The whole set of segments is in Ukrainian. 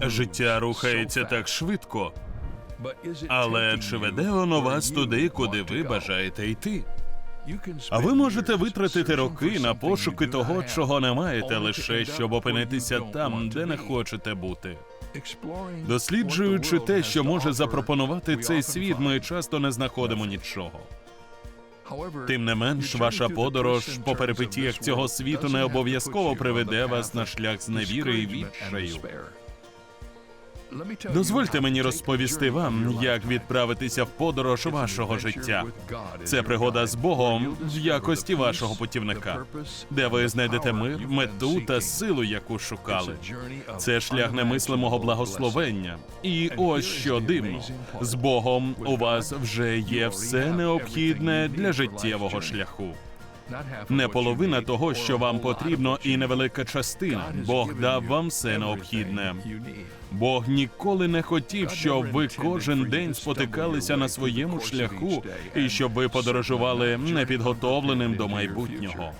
Життя рухається так швидко, але чи веде воно вас туди, куди ви бажаєте йти? А ви можете витратити роки на пошуки того, чого не маєте, лише щоб опинитися там, де не хочете бути. Досліджуючи те, що може запропонувати цей світ, ми часто не знаходимо нічого. Тим не менш, ваша подорож по перипетіях цього світу не обов'язково приведе вас на шлях з невіри і відчаю. Дозвольте мені розповісти вам, як відправитися в подорож вашого життя. Це пригода з Богом в якості вашого путівника, де ви знайдете мир, мету та силу, яку шукали. Це шлях немислимого благословення. І ось що дивно: з Богом у вас вже є все необхідне для життєвого шляху. Не половина того, що вам потрібно, і невелика частина. Бог дав вам все необхідне. Бог ніколи не хотів, щоб ви кожен день спотикалися на своєму шляху і щоб ви подорожували непідготовленим до майбутнього.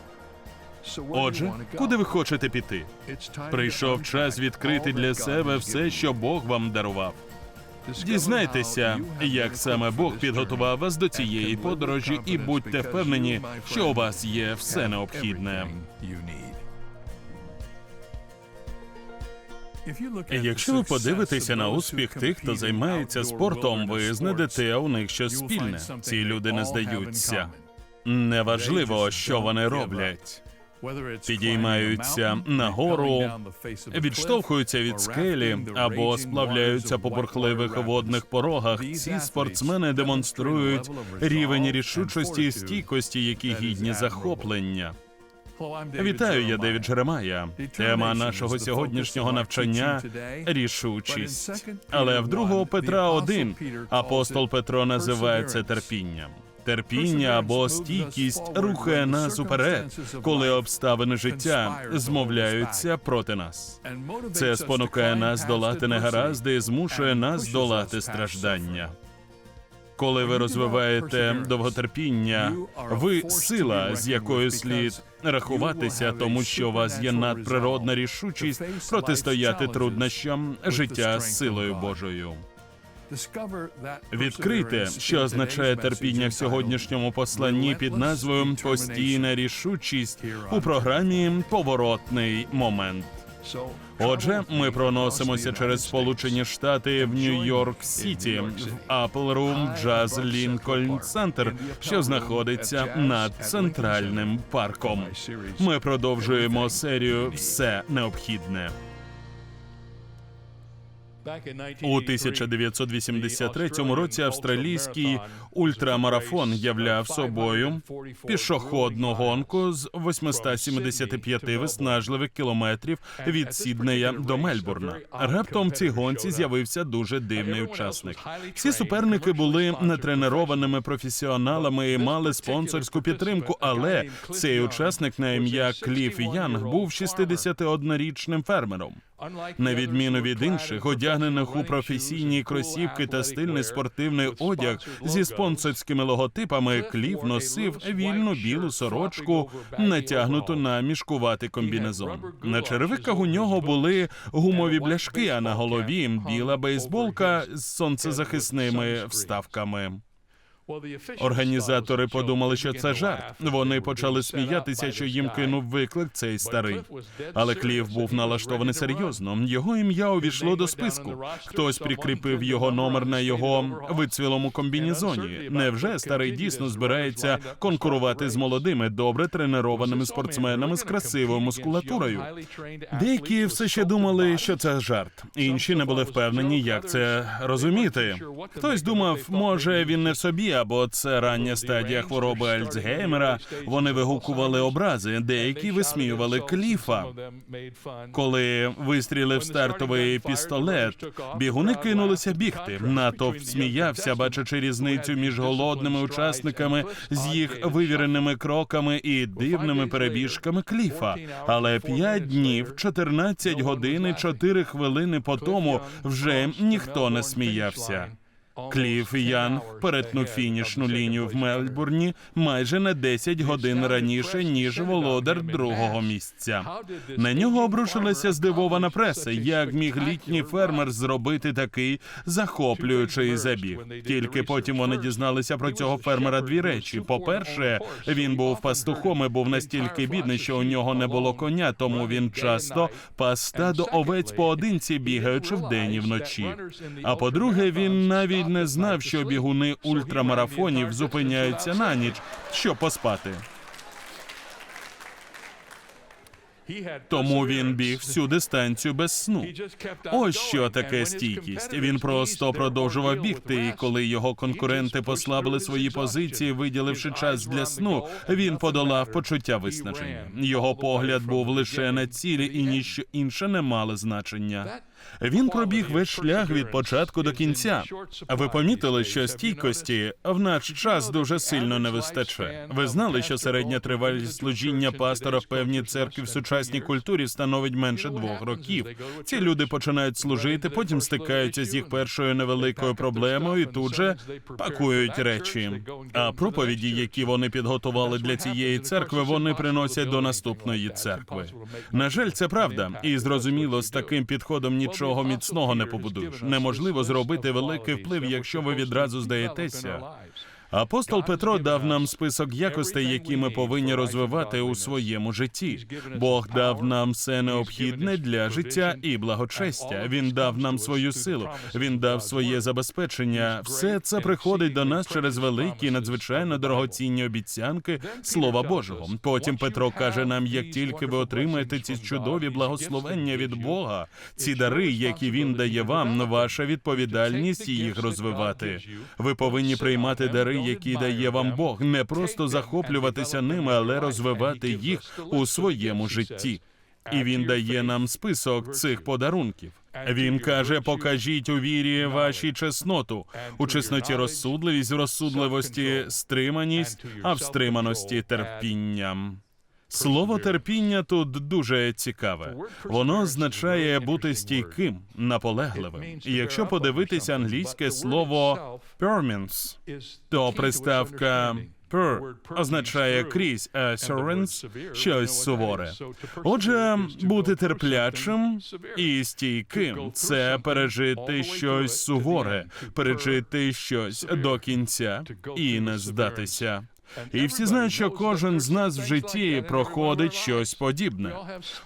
Отже, куди ви хочете піти? Прийшов час відкрити для себе все, що Бог вам дарував. Дізнайтеся, як саме Бог підготував вас до цієї подорожі, і будьте впевнені, що у вас є все необхідне. Якщо ви подивитеся на успіх тих, хто займається спортом, ви знайдете у них щось спільне. Ці люди не здаються. Неважливо, що вони роблять. Підіймаються нагору, відштовхуються від скелі або сплавляються по бурхливих водних порогах. Ці спортсмени демонструють рівень рішучості і стійкості, які гідні захоплення. Вітаю, я Девід Джеремая. Тема нашого сьогоднішнього навчання рішучість. Але в другого Петра 1 апостол Петро називає це терпінням. Терпіння або стійкість рухає нас уперед, коли обставини життя змовляються проти нас. Це спонукає нас долати негаразди і змушує нас долати страждання. Коли ви розвиваєте довготерпіння, ви сила, з якою слід рахуватися, тому що у вас є надприродна рішучість протистояти труднощам життя з силою Божою. Відкрийте, що означає терпіння в сьогоднішньому посланні під назвою Постійна рішучість у програмі Поворотний момент. Отже, ми проносимося через Сполучені Штати в Нью-Йорк Сіті в Apple Room Jazz Lincoln Center, що знаходиться над центральним парком. Ми продовжуємо серію Все необхідне. У 1983 році австралійський ультрамарафон являв собою пішохідну гонку з 875 виснажливих кілометрів від Сіднея до Мельбурна. Раптом в цій гонці з'явився дуже дивний учасник. Всі суперники були нетренованими професіоналами і мали спонсорську підтримку. Але цей учасник на ім'я Кліф Янг був 61-річним фермером. На відміну від інших, одягнених у професійні кросівки та стильний спортивний одяг зі спонсорськими логотипами, Кліф носив вільну білу сорочку, натягнуту на мішкуватий комбінезон. На черевиках у нього були гумові бляшки, а на голові біла бейсболка з сонцезахисними вставками. Організатори подумали, що це жарт. Вони почали сміятися, що їм кинув виклик цей старий. Але Кліф був налаштований серйозно. Його ім'я увійшло до списку. Хтось прикріпив його номер на його вицвілому комбінезоні. Невже старий дійсно збирається конкурувати з молодими, добре тренованими спортсменами з красивою мускулатурою? Деякі все ще думали, що це жарт. Інші не були впевнені, як це розуміти. Хтось думав, може він не в собі або це рання стадія хвороби Альцгеймера. Вони вигукували образи, деякі висміювали кліфа. Коли вистрілив стартовий пістолет, бігуни кинулися бігти. Натовп сміявся, бачачи різницю між голодними учасниками з їх вивіреними кроками і дивними перебіжками кліфа. Але п'ять днів, 14 годин і 4 хвилини по тому вже ніхто не сміявся. Кліф Янг перетнув фінішну лінію в Мельбурні майже на 10 годин раніше, ніж володар другого місця. На нього обрушилася здивована преса. Як міг літній фермер зробити такий захоплюючий забіг? Тільки потім вони дізналися про цього фермера дві речі. По-перше, він був пастухом і був настільки бідний, що у нього не було коня, тому він часто пас стадо овець поодинці, бігаючи вдень і вночі. А по-друге, він навіть не знав, що бігуни ультрамарафонів зупиняються на ніч, щоб поспати. Тому він біг всю дистанцію без сну. Ось що таке стійкість. Він просто продовжував бігти, і коли його конкуренти послабили свої позиції, виділивши час для сну, він подолав почуття виснаження. Його погляд був лише на цілі, і ніщо інше не мало значення. Він пробіг весь шлях від початку до кінця. А ви помітили, що стійкості в наш час дуже сильно не вистачає. Ви знали, що середня тривалість служіння пастора в певній церкві в сучасній культурі становить менше двох років. Ці люди починають служити, потім стикаються з їх першою невеликою проблемою і тут же пакують речі. А проповіді, які вони підготували для цієї церкви, вони приносять до наступної церкви. На жаль, це правда, і зрозуміло, з таким підходом нічого міцного не побудуєш. Неможливо зробити великий вплив, якщо ви відразу здаєтеся. Апостол Петро дав нам список якостей, які ми повинні розвивати у своєму житті. Бог дав нам все необхідне для життя і благочестя. Він дав нам свою силу. Він дав своє забезпечення. Все це приходить до нас через великі, надзвичайно дорогоцінні обіцянки Слова Божого. Потім Петро каже нам: як тільки ви отримаєте ці чудові благословення від Бога, ці дари, які він дає вам, ваша відповідальність їх розвивати. Ви повинні приймати дари які дає вам Бог, не просто захоплюватися ними, але розвивати їх у своєму житті. І він дає нам список цих подарунків. Він каже: покажіть у вірі вашій чесноту, у чесноті розсудливість, в розсудливості стриманість, а в стриманості терпінням. Слово терпіння тут дуже цікаве. Воно означає бути стійким, наполегливим. І якщо подивитися англійське слово «permins», то приставка «per» означає крізь, а «assurance» – щось суворе. Отже, бути терплячим і стійким це пережити щось суворе, пережити щось до кінця і не здатися. І всі знають, що кожен з нас в житті проходить щось подібне.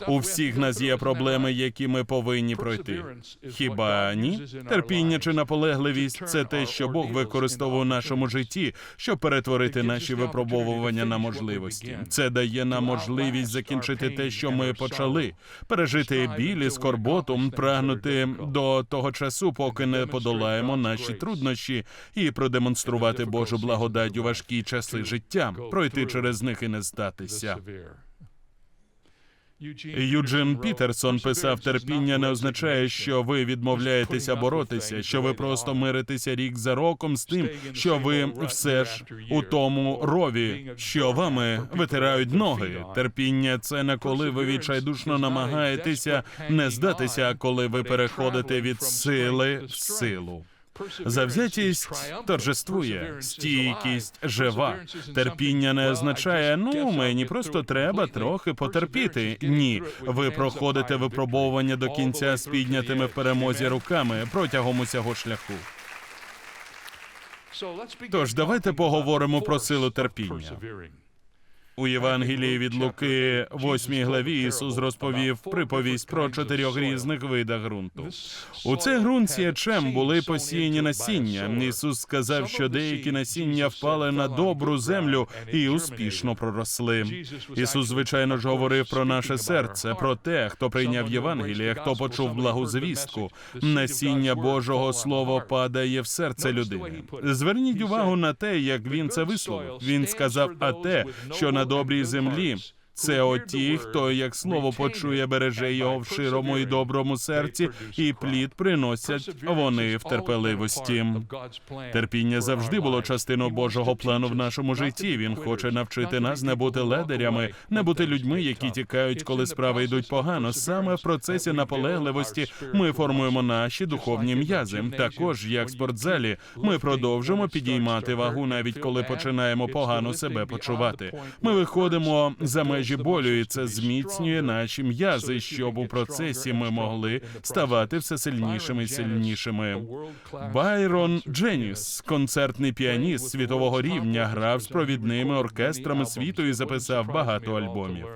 У всіх нас є проблеми, які ми повинні пройти. Хіба ні? Терпіння чи наполегливість це те, що Бог використовує в нашому житті, щоб перетворити наші випробовування на можливості. Це дає нам можливість закінчити те, що ми почали, пережити біль і скорботу, прагнути до того часу, поки не подолаємо наші труднощі, і продемонструвати Божу благодать у важкі часи життя життя, пройти через них і не здатися. Юджин Пітерсон писав: терпіння не означає, що ви відмовляєтеся боротися, що ви просто миритеся рік за роком з тим, що ви все ж у тому рові, що вами витирають ноги. Терпіння це не коли ви відчайдушно намагаєтеся не здатися, а коли ви переходите від сили в силу. Завзятість торжествує, стійкість жива. Терпіння не означає, ну мені просто треба трохи потерпіти. Ні, ви проходите випробовування до кінця з піднятими в перемозі руками протягом усього шляху. Тож давайте поговоримо про силу терпіння. У Євангелії від Луки, 8 главі, Ісус розповів приповість про чотирьох різних видах ґрунту. У цей ґрунт сіячем були посіяні насіння. Ісус сказав, що деякі насіння впали на добру землю і успішно проросли. Ісус, звичайно ж, говорив про наше серце, про те, хто прийняв Євангеліє, хто почув благу звістку. Насіння Божого Слова падає в серце людини. Зверніть увагу на те, як він це висловив. Він сказав, а те, що на добрій землі. Це оті, хто як слово почує, береже його в широму і доброму серці, і плід приносять вони в терпеливості. Терпіння завжди було частиною Божого плану в нашому житті. Він хоче навчити нас не бути ледарями, не бути людьми, які тікають, коли справи йдуть погано. Саме в процесі наполегливості ми формуємо наші духовні м'язи. Також, як в спортзалі, ми продовжуємо підіймати вагу, навіть коли починаємо погано себе почувати. Ми виходимо за межі болю, і це зміцнює наші м'язи, щоб у процесі ми могли ставати все сильнішими і сильнішими. Байрон Дженіс, концертний піаніст світового рівня, грав з провідними оркестрами світу і записав багато альбомів.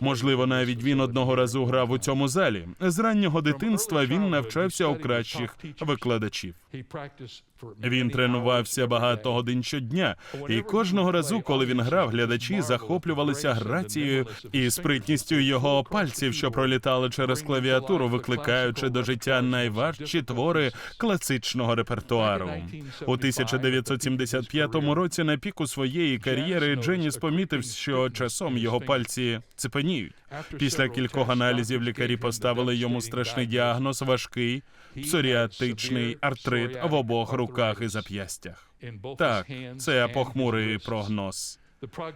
Можливо, навіть він одного разу грав у цьому залі. З раннього дитинства він навчався у кращих викладачів. Він тренувався багато годин щодня, і кожного разу, коли він грав, глядачі захоплювалися грацією і спритністю його пальців, що пролітали через клавіатуру, викликаючи до життя найважчі твори класичного репертуару. У 1975 році, на піку своєї кар'єри, Дженіс помітив, що часом його пальці цепеніють. Після кількох аналізів лікарі поставили йому страшний діагноз важкий псоріатичний артрит в обох руках і зап'ястях. Так, це похмурий прогноз.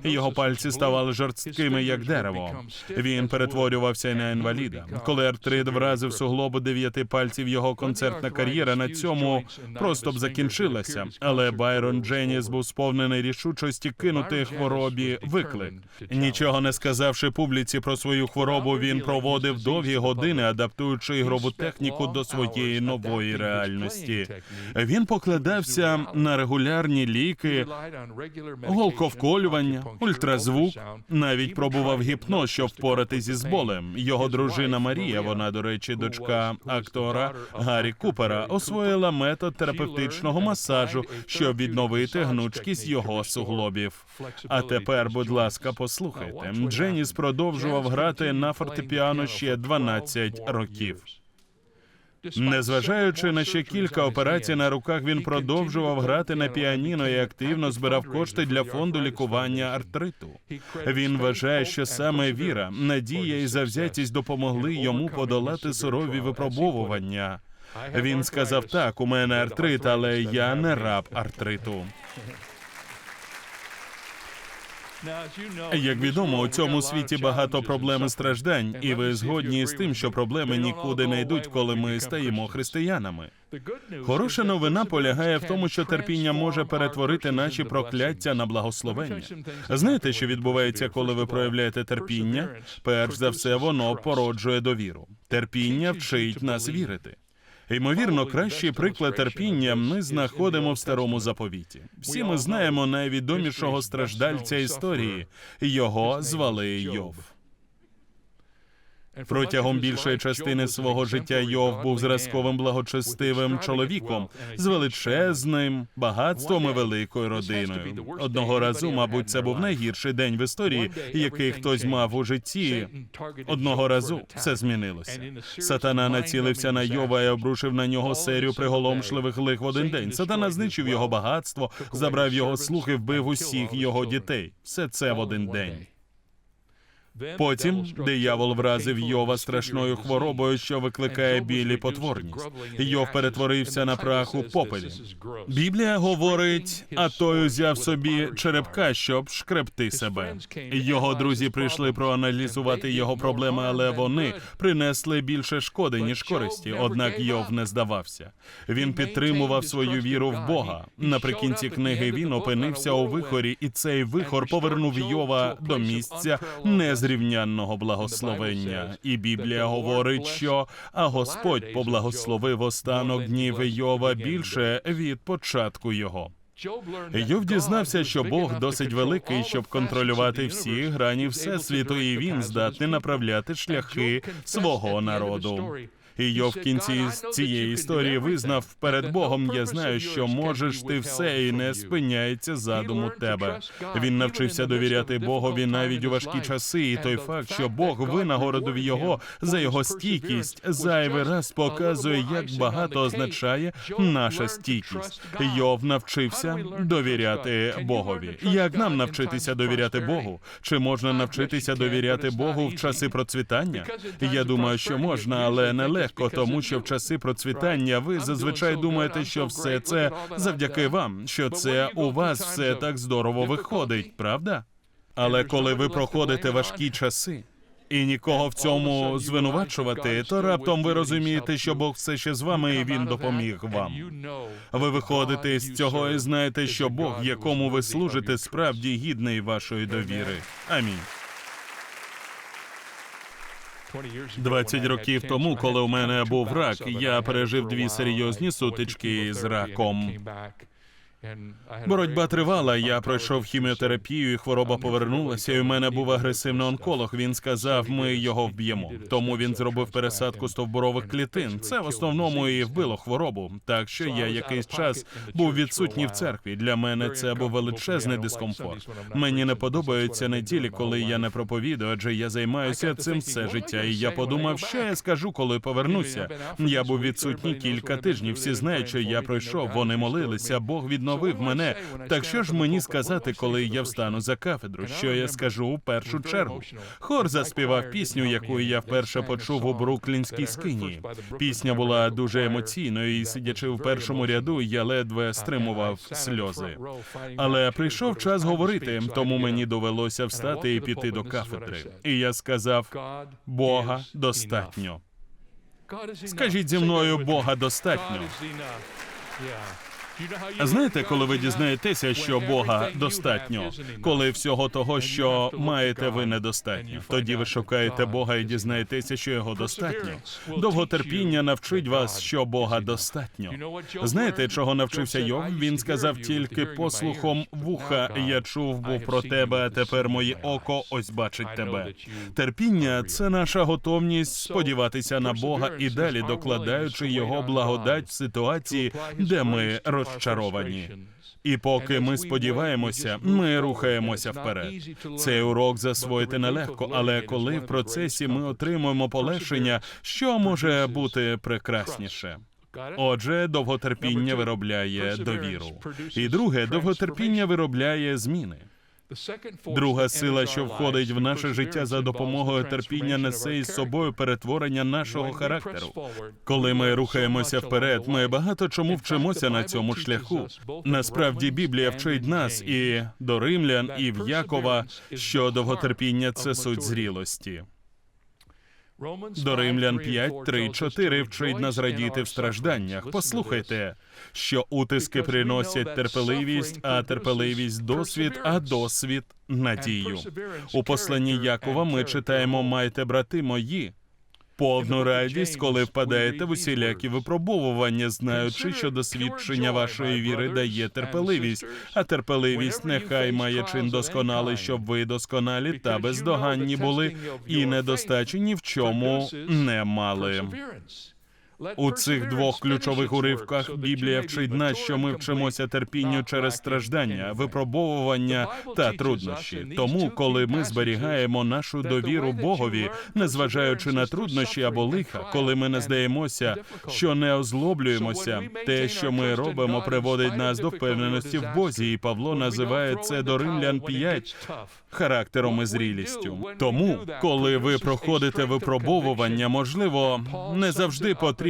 Його пальці ставали жорсткими, як дерево. Він перетворювався на інваліда. Коли артрит вразив суглобу дев'яти пальців, його концертна кар'єра на цьому просто б закінчилася. Але Байрон Дженіс був сповнений рішучості кинути хворобі виклик. Нічого не сказавши публіці про свою хворобу, він проводив довгі години, адаптуючи ігрову техніку до своєї нової реальності. Він покладався на регулярні ліки, голковколювання, ультразвук, навіть пробував гіпноз, щоб впоратися з болем. Його дружина Марія, вона, до речі, дочка актора Гаррі Купера, освоїла метод терапевтичного масажу, щоб відновити гнучкість його суглобів. А тепер, будь ласка, послухайте. Дженіс продовжував грати на фортепіано ще 12 років. Незважаючи на ще кілька операцій на руках, він продовжував грати на піаніно і активно збирав кошти для фонду лікування артриту. Він вважає, що саме віра, надія і завзятість допомогли йому подолати сурові випробовування. Він сказав: так, у мене артрит, але я не раб артриту. Як відомо, у цьому світі багато проблем і страждань, і ви згодні з тим, що проблеми нікуди не йдуть, коли ми стаємо християнами. Хороша новина полягає в тому, що терпіння може перетворити наші прокляття на благословення. Знаєте, що відбувається, коли ви проявляєте терпіння? Перш за все, воно породжує довіру. Терпіння вчить нас вірити. Ймовірно, кращий приклад терпіння ми знаходимо в старому заповіті. Всі ми знаємо найвідомішого страждальця історії. Його звали Йов. Протягом більшої частини свого життя Йов був зразковим благочестивим чоловіком з величезним багатством і великою родиною. Одного разу, мабуть, це був найгірший день в історії, який хтось мав у житті. Одного разу все змінилося. Сатана націлився на Йова і обрушив на нього серію приголомшливих лих в один день. Сатана знищив його багатство, забрав його слух і вбив усіх його дітей. Все це в один день. Потім диявол вразив Йова страшною хворобою, що викликає біль і потворність. Йов перетворився на прах у попелі. Біблія говорить, а той узяв собі черепка, щоб шкребти себе. Його друзі прийшли проаналізувати його проблеми, але вони принесли більше шкоди ніж користі. Однак Йов не здавався. Він підтримував свою віру в Бога. Наприкінці книги він опинився у вихорі, і цей вихор повернув Йова до місця незрівнянного благословення. І Біблія говорить, що а Господь поблагословив останок днів Йова більше від початку його. Йов дізнався, що Бог досить великий, щоб контролювати всі грані всесвіту, і він здатний направляти шляхи свого народу. І Йов в кінці цієї історії визнав перед Богом. Я знаю, що можеш ти все і не спиняється задум у тебе. Він навчився довіряти Богові навіть у важкі часи. І той факт, що Бог винагородив його за його стійкість, зайвий раз показує, як багато означає наша стійкість. Йов навчився довіряти Богові. Як нам навчитися довіряти Богу? Чи можна навчитися довіряти Богу в часи процвітання? Я думаю, що можна, але нелегко, тому що в часи процвітання ви зазвичай думаєте, що все це завдяки вам, що це у вас все так здорово виходить, правда? Але коли ви проходите важкі часи. І нікого в цьому звинувачувати, то раптом ви розумієте, що Бог все ще з вами, і він допоміг вам. Ви виходите з цього і знаєте, що Бог, якому ви служите, справді гідний вашої довіри. Амінь. 20 років тому, коли у мене був рак, я пережив дві серйозні сутички з раком. Боротьба тривала. Я пройшов хіміотерапію, і хвороба повернулася. І у мене був агресивний онколог. Він сказав, ми його вб'ємо. Тому він зробив пересадку стовбурових клітин. Це в основному і вбило хворобу. Так що я якийсь час був відсутній в церкві. Для мене це був величезний дискомфорт. Мені не подобаються неділі, коли я не проповідую, адже я займаюся цим все життя. І я подумав, що я скажу, коли повернуся. Я був відсутній кілька тижнів. Всі знають, що я пройшов. Вони молилися. Бог відновив мене. Так що ж мені сказати, коли я встану за кафедру? Що я скажу у першу чергу? Хор заспівав пісню, яку я вперше почув у бруклінській скині. Пісня була дуже емоційною, і сидячи в першому ряду, я ледве стримував сльози. Але прийшов час говорити, тому мені довелося встати і піти до кафедри. І я сказав: Бога достатньо. Скажіть зі мною, Бога достатньо. Знаєте, коли ви дізнаєтеся, що Бога достатньо, коли всього того, що маєте, ви недостатньо. Тоді ви шукаєте Бога і дізнаєтеся, що його достатньо. Довготерпіння навчить вас, що Бога достатньо. Знаєте, чого навчився Йов? Він сказав тільки послухом вуха. Я чув був про тебе, а тепер моє око ось бачить тебе. Терпіння це наша готовність сподіватися на Бога і далі докладаючи його благодать в ситуації, де ми розчаровані. І поки ми сподіваємося, ми рухаємося вперед. Цей урок засвоїти нелегко, але коли в процесі ми отримуємо полегшення, що може бути прекрасніше? Отже, довготерпіння виробляє довіру. І друге, довготерпіння виробляє зміни. Друга сила, що входить в наше життя за допомогою терпіння, несе із собою перетворення нашого характеру. Коли ми рухаємося вперед, ми багато чому вчимося на цьому шляху. Насправді Біблія вчить нас і до римлян, і в Якова, що довготерпіння це суть зрілості. До Римлян 5, 3, 4 вчить нас радіти в стражданнях. Послухайте, що утиски приносять терпеливість, а терпеливість досвід, а досвід надію. У посланні Якова ми читаємо Майте, брати мої. Повну радість, коли впадаєте в усілякі випробовування, знаючи, що досвідчення вашої віри дає терпеливість, а терпеливість нехай має чин досконалий, щоб ви досконалі та бездоганні були, і недостачі ні в чому не мали. У цих двох ключових уривках Біблія вчить нас, що ми вчимося терпінню через страждання, випробовування та труднощі. Тому, коли ми зберігаємо нашу довіру Богові, незважаючи на труднощі або лиха, коли ми не здаємося, що не озлоблюємося, те, що ми робимо, приводить нас до впевненості в Бозі, і Павло називає це до Римлян 5 характером і зрілістю. Тому, коли ви проходите випробовування, можливо, не завжди потрібно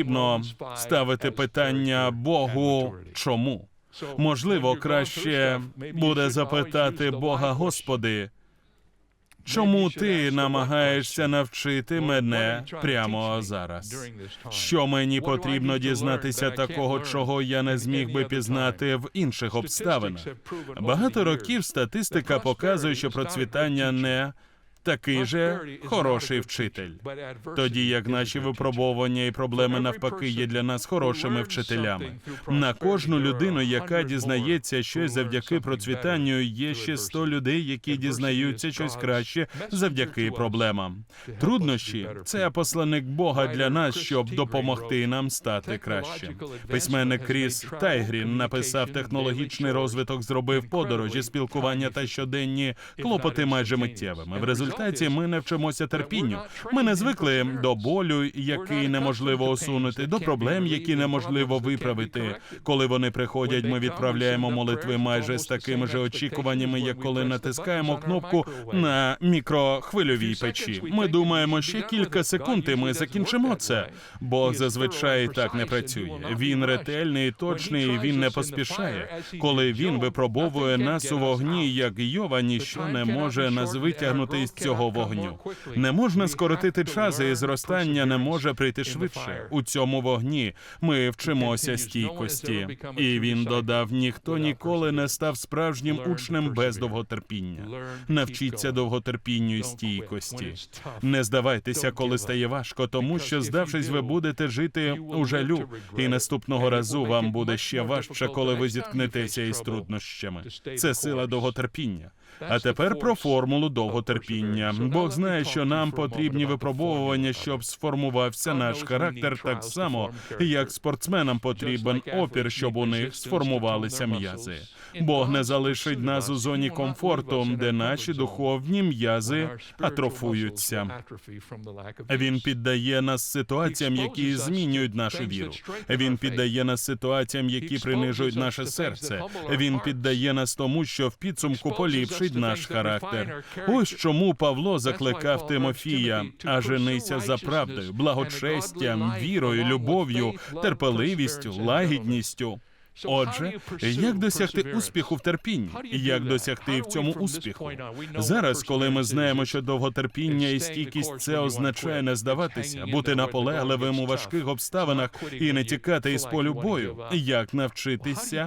ставити питання Богу, чому? Можливо, краще буде запитати Бога, Господи, чому ти намагаєшся навчити мене прямо зараз? Що мені потрібно дізнатися такого, чого я не зміг би пізнати в інших обставинах? Багато років статистика показує, що процвітання не такий же хороший вчитель. Тоді як наші випробовування і проблеми навпаки є для нас хорошими вчителями. На кожну людину, яка дізнається щось завдяки процвітанню, є ще 100 людей, які дізнаються щось краще завдяки проблемам. Труднощі це посланник Бога для нас, щоб допомогти нам стати кращим. Письменник Кріс Тайгрін написав технологічний розвиток, зробив подорожі, спілкування та щоденні клопоти майже миттєвими. В результаті результаті ми не вчимося терпінню. Ми не звикли до болю, який неможливо усунути, до проблем, які неможливо виправити. Коли вони приходять, ми відправляємо молитви майже з такими же очікуваннями, як коли натискаємо кнопку на мікрохвильовій печі. Ми думаємо, ще кілька секунд, і ми закінчимо це. Бог зазвичай так не працює. Він ретельний, точний, він не поспішає. Коли він випробовує нас у вогні, як Йова, ніщо не може нас витягнути із цього вогню. Не можна скоротити час, і зростання не може прийти швидше. У цьому вогні ми вчимося стійкості. І він додав: ніхто ніколи не став справжнім учнем без довготерпіння. Навчіться довготерпінню і стійкості. Не здавайтеся, коли стає важко, тому що, здавшись, ви будете жити у жалю, і наступного разу вам буде ще важче, коли ви зіткнетеся із труднощами. Це сила довготерпіння. А тепер про формулу довготерпіння. Бог знає, що нам потрібні випробовування, щоб сформувався наш характер так само, як спортсменам потрібен опір, щоб у них сформувалися м'язи. Бог не залишить нас у зоні комфорту, де наші духовні м'язи атрофуються. Він піддає нас ситуаціям, які змінюють нашу віру. Він піддає нас ситуаціям, які принижують наше серце. Він піддає нас тому, що в підсумку поліпшить наш характер. Ось чому Павло закликав Тимофія, а женися за правдою, благочестям, вірою, любов'ю, терпеливістю, лагідністю. Отже, як досягти успіху в терпінні? Як досягти в цьому успіху? Зараз, коли ми знаємо, що довготерпіння і стійкість це означає не здаватися, бути наполегливим у важких обставинах і не тікати із полю бою. Як навчитися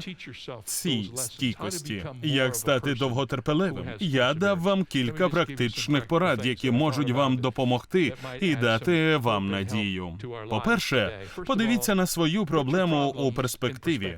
цій стійкості? Як стати довготерпеливим? Я дав вам кілька практичних порад, які можуть вам допомогти і дати вам надію. По-перше, подивіться на свою проблему у перспективі.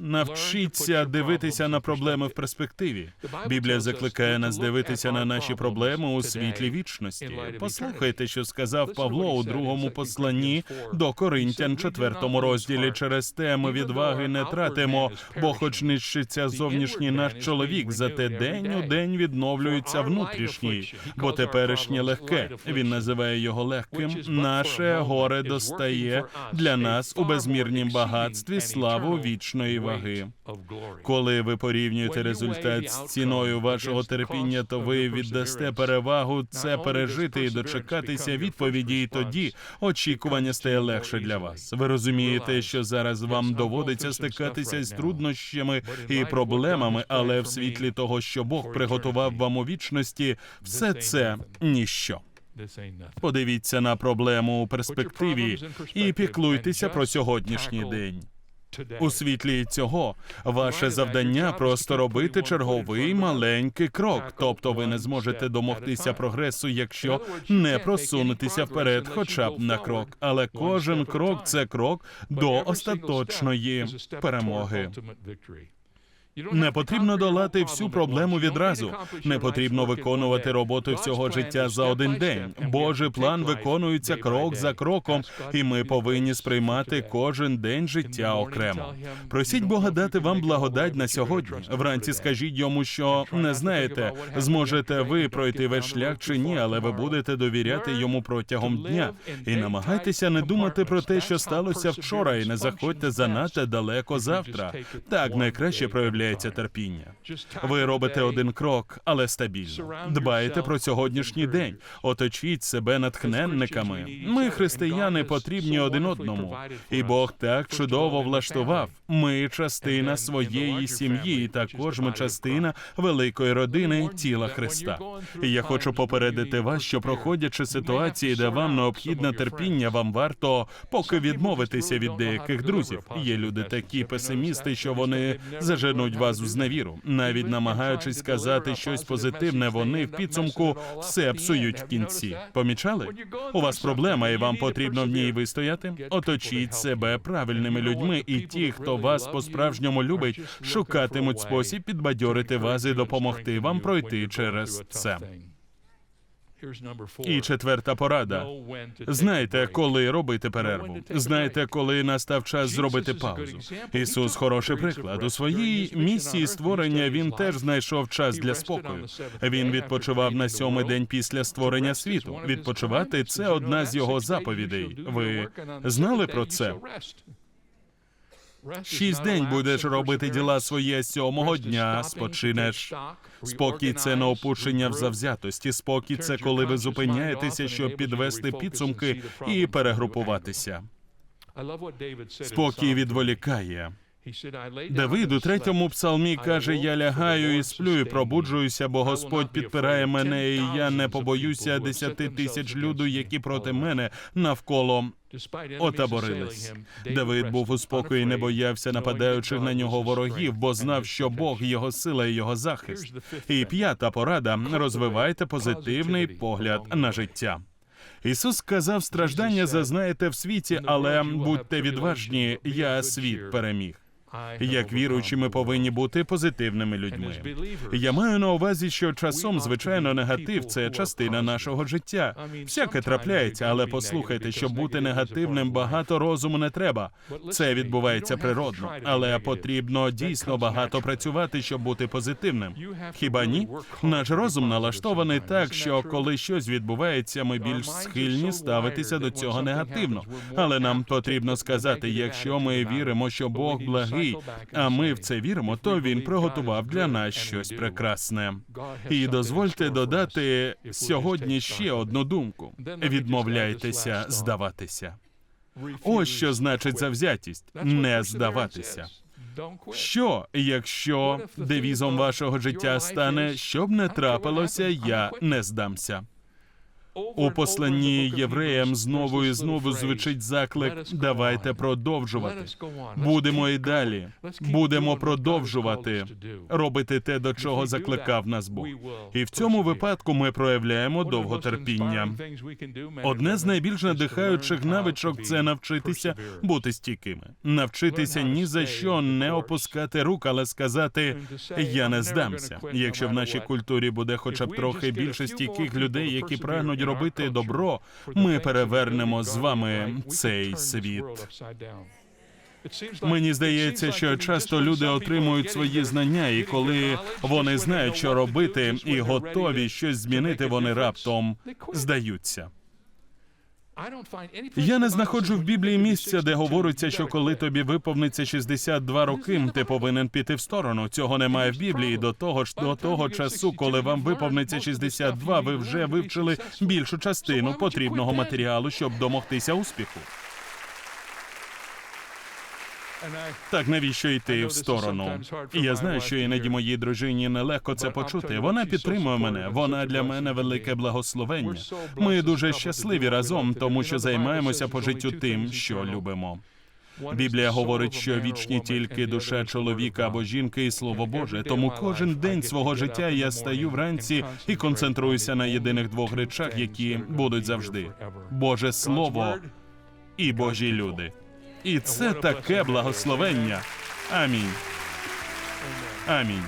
Навчіться дивитися на проблеми в перспективі. Біблія закликає нас дивитися на наші проблеми у світлі вічності. Послухайте, що сказав Павло у другому посланні до Коринтян, четвертому розділі. Через те ми відваги не тратимо, бо, хоч нищиться зовнішній наш чоловік, зате день у день відновлюється внутрішній, бо теперішнє легке. Він називає його легким. Наше горе достає для нас у безмірнім багатстві славу вічної ваги. Коли ви порівнюєте результат з ціною вашого терпіння, то ви віддасте перевагу це пережити і дочекатися відповіді, і тоді очікування стає легше для вас. Ви розумієте, що зараз вам доводиться стикатися з труднощами і проблемами, але в світлі того, що Бог приготував вам у вічності, все це ніщо. Подивіться на проблему у перспективі і піклуйтеся про сьогоднішній день. У світлі цього ваше завдання просто робити черговий маленький крок. Тобто ви не зможете домогтися прогресу, якщо не просунутися вперед, хоча б на крок. Але кожен крок це крок до остаточної перемоги. Не потрібно долати всю проблему відразу. Не потрібно виконувати роботу всього життя за один день. Божий план виконується крок за кроком, і ми повинні сприймати кожен день життя окремо. Просіть Бога дати вам благодать на сьогодні. Вранці скажіть йому, що не знаєте, зможете ви пройти весь шлях чи ні, але ви будете довіряти йому протягом дня. І намагайтеся не думати про те, що сталося вчора, і не заходьте занадто далеко завтра. Так найкраще проявляється терпіння. Ви робите один крок, але стабільно. Дбаєте про сьогоднішній день. Оточіть себе натхненниками. Ми, християни, потрібні один одному, і Бог так чудово влаштував. Ми частина своєї сім'ї, і також ми частина великої родини тіла Христа. Я хочу попередити вас, що проходячи ситуації, де вам необхідне терпіння, вам варто поки відмовитися від деяких друзів. Є люди такі песимісти, що вони заженуть вас в зневіру, навіть намагаючись сказати щось позитивне, вони в підсумку все псують в кінці. Помічали? У вас проблема, і вам потрібно в ній вистояти. Оточіть себе правильними людьми, і ті, хто вас по-справжньому любить, шукатимуть спосіб підбадьорити вас і допомогти вам пройти через це. І четверта порада. Знайте, коли робити перерву. Знайте, коли настав час зробити паузу. Ісус хороший приклад. У своїй місії створення він теж знайшов час для спокою. Він відпочивав на сьомий день після створення світу. Відпочивати це одна з його заповідей. Ви знали про це? Шість день будеш робити діла своє сьомого дня, спочинеш. Спокій це не опущення в завзятості. Спокій це коли ви зупиняєтеся, щоб підвести підсумки і перегрупуватися. Спокій відволікає. Давид у третьому псалмі каже: Я лягаю і сплю, і пробуджуюся, бо Господь підпирає мене, і я не побоюся десяти тисяч люду, які проти мене навколо отаборились. Давид був у спокої, не боявся нападаючих на нього ворогів, бо знав, що Бог його сила і його захист. І п'ята порада: розвивайте позитивний погляд на життя. Ісус сказав, страждання зазнаєте в світі, але будьте відважні, я світ переміг. Як віруючі, ми повинні бути позитивними людьми. Я маю на увазі, що часом, звичайно, негатив це частина нашого життя. Всяке трапляється, але послухайте, щоб бути негативним, багато розуму не треба. Це відбувається природно, але потрібно дійсно багато працювати, щоб бути позитивним. Хіба ні? Наш розум налаштований так, що коли щось відбувається, ми більш схильні ставитися до цього негативно. Але нам потрібно сказати, якщо ми віримо, що Бог благий, а ми в це віримо, то він приготував для нас щось прекрасне. І дозвольте додати сьогодні ще одну думку: відмовляйтеся здаватися. Ось що значить завзятість не здаватися. Що, якщо девізом вашого життя стане, щоб не трапилося, я не здамся. У посланні євреям знову і знову звучить заклик. Давайте продовжувати. Будемо і далі. Будемо продовжувати робити те, до чого закликав нас Бог. І в цьому випадку ми проявляємо довготерпіння. Одне з найбільш надихаючих навичок це навчитися бути стійкими, навчитися ні за що не опускати рук, але сказати я не здамся. Якщо в нашій культурі буде хоча б трохи більше стійких людей, які прагнуть робити добро, ми перевернемо з вами цей світ. Мені здається, що часто люди отримують свої знання, і коли вони знають, що робити, і готові щось змінити, вони раптом здаються. Я не знаходжу в Біблії місця, де говориться, що коли тобі виповниться 62 роки, ти повинен піти в сторону. Цього немає в Біблії. До того ж, до того часу, коли вам виповниться 62, ви вже вивчили більшу частину потрібного матеріалу, щоб домогтися успіху. Так навіщо йти в сторону? І я знаю, що іноді моїй дружині нелегко це почути. Вона підтримує мене. Вона для мене велике благословення. Ми дуже щасливі разом, тому що займаємося по життю тим, що любимо. Біблія говорить, що вічні тільки душа чоловіка або жінки і слово Боже. Тому кожен день свого життя я стаю вранці і концентруюся на єдиних двох речах, які будуть завжди: Боже Слово і Божі люди. І це таке благословення. Амінь. Амінь.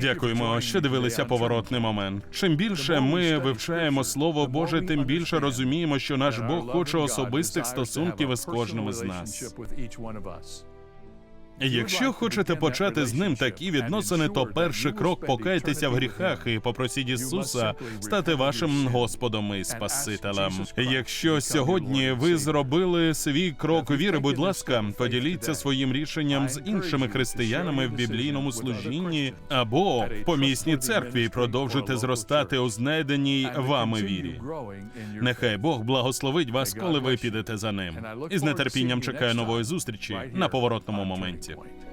Дякуємо, що дивилися поворотний момент. Чим більше ми вивчаємо Слово Боже, тим більше розуміємо, що наш Бог хоче особистих стосунків із кожним із нас. Якщо хочете почати з ним такі відносини, то перший крок покайтеся в гріхах і попросіть Ісуса стати вашим Господом і Спасителем. Якщо сьогодні ви зробили свій крок віри, будь ласка, поділіться своїм рішенням з іншими християнами в біблійному служінні або в помісній церкві і продовжуйте зростати у знайденій вами вірі. Нехай Бог благословить вас, коли ви підете за ним. І з нетерпінням чекаю нової зустрічі на поворотному моменті. point.